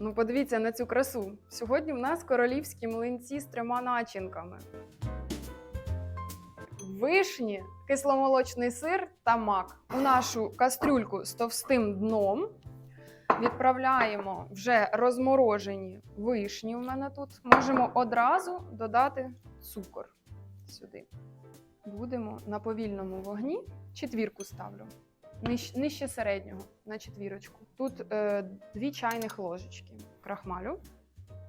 Ну, подивіться на цю красу. Сьогодні в нас королівські млинці з трьома начинками. Вишні, кисломолочний сир та мак. У нашу кастрюльку з товстим дном відправляємо вже розморожені вишні. У мене тут можемо одразу додати цукор сюди. Будемо на повільному вогні. Четвірку ставлю. Ниж- нижче середнього на четвірочку. Тут е, дві чайних ложечки крахмалю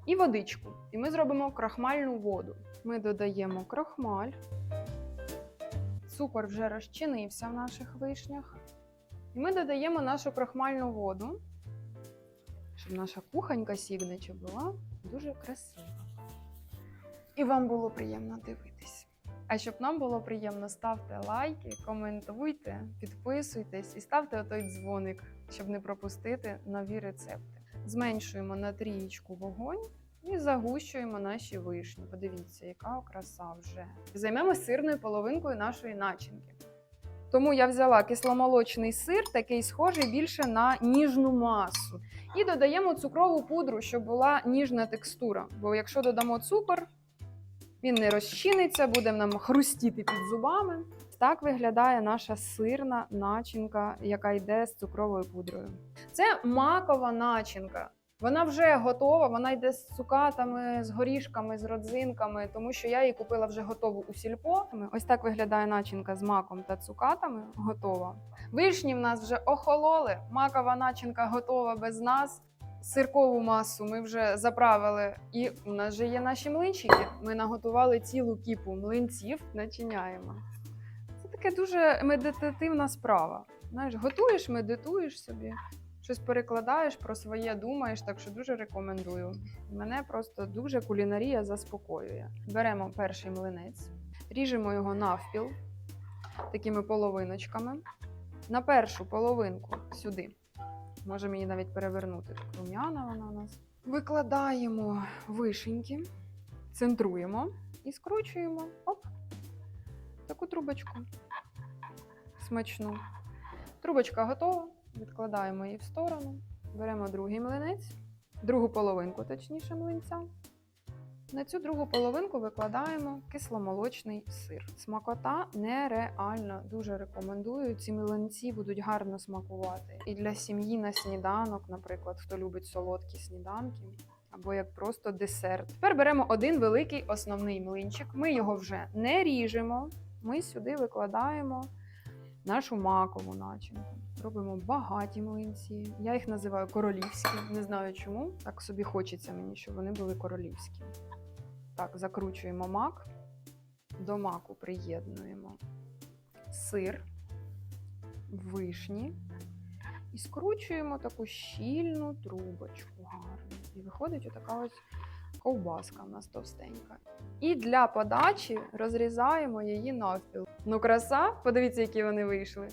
і водичку. І ми зробимо крахмальну воду. Ми додаємо крахмаль. Цукор вже розчинився в наших вишнях. І ми додаємо нашу крахмальну воду, щоб наша кухонька сігнича була дуже красива. І вам було приємно дивитись. А щоб нам було приємно, ставте лайки, коментуйте, підписуйтесь і ставте отой дзвоник, щоб не пропустити нові рецепти. Зменшуємо на трієчку вогонь і загущуємо наші вишні. Подивіться, яка краса вже. Займемося сирною половинкою нашої начинки. Тому я взяла кисломолочний сир, такий схожий більше на ніжну масу. І додаємо цукрову пудру, щоб була ніжна текстура. Бо якщо додамо цукор, він не розчиниться, буде нам хрустіти під зубами. Так виглядає наша сирна начинка, яка йде з цукровою пудрою. Це макова начинка. Вона вже готова, вона йде з цукатами, з горішками, з родзинками, тому що я її купила вже готову у сільпо. Ось так виглядає начинка з маком та цукатами. Готова. Вишні в нас вже охололи. Макова начинка готова без нас. Сиркову масу ми вже заправили, і у нас же є наші млинчики. Ми наготували цілу кіпу млинців, начиняємо. Це таке дуже медитативна справа. Знаєш, готуєш, медитуєш собі, щось перекладаєш про своє, думаєш, так що дуже рекомендую. Мене просто дуже кулінарія заспокоює. Беремо перший млинець, ріжемо його навпіл такими половиночками. На першу половинку сюди. Можемо її навіть перевернути. Рум'яна вона у нас. Викладаємо вишеньки, центруємо і скручуємо. Оп, таку трубочку. Смачну. Трубочка готова. Відкладаємо її в сторону. Беремо другий млинець, другу половинку, точніше, млинця. На цю другу половинку викладаємо кисломолочний сир. Смакота нереальна. Дуже рекомендую. Ці млинці будуть гарно смакувати. І для сім'ї на сніданок, наприклад, хто любить солодкі сніданки, або як просто десерт. Тепер беремо один великий основний млинчик. Ми його вже не ріжемо. Ми сюди викладаємо нашу макову начинку. Робимо багаті млинці. Я їх називаю королівські. Не знаю чому. Так собі хочеться мені, щоб вони були королівські. Так, закручуємо мак. До маку приєднуємо сир, вишні і скручуємо таку щільну трубочку гарну. І виходить отака ось ковбаска у нас товстенька. І для подачі розрізаємо її навпіл. Ну, краса, подивіться, які вони вийшли.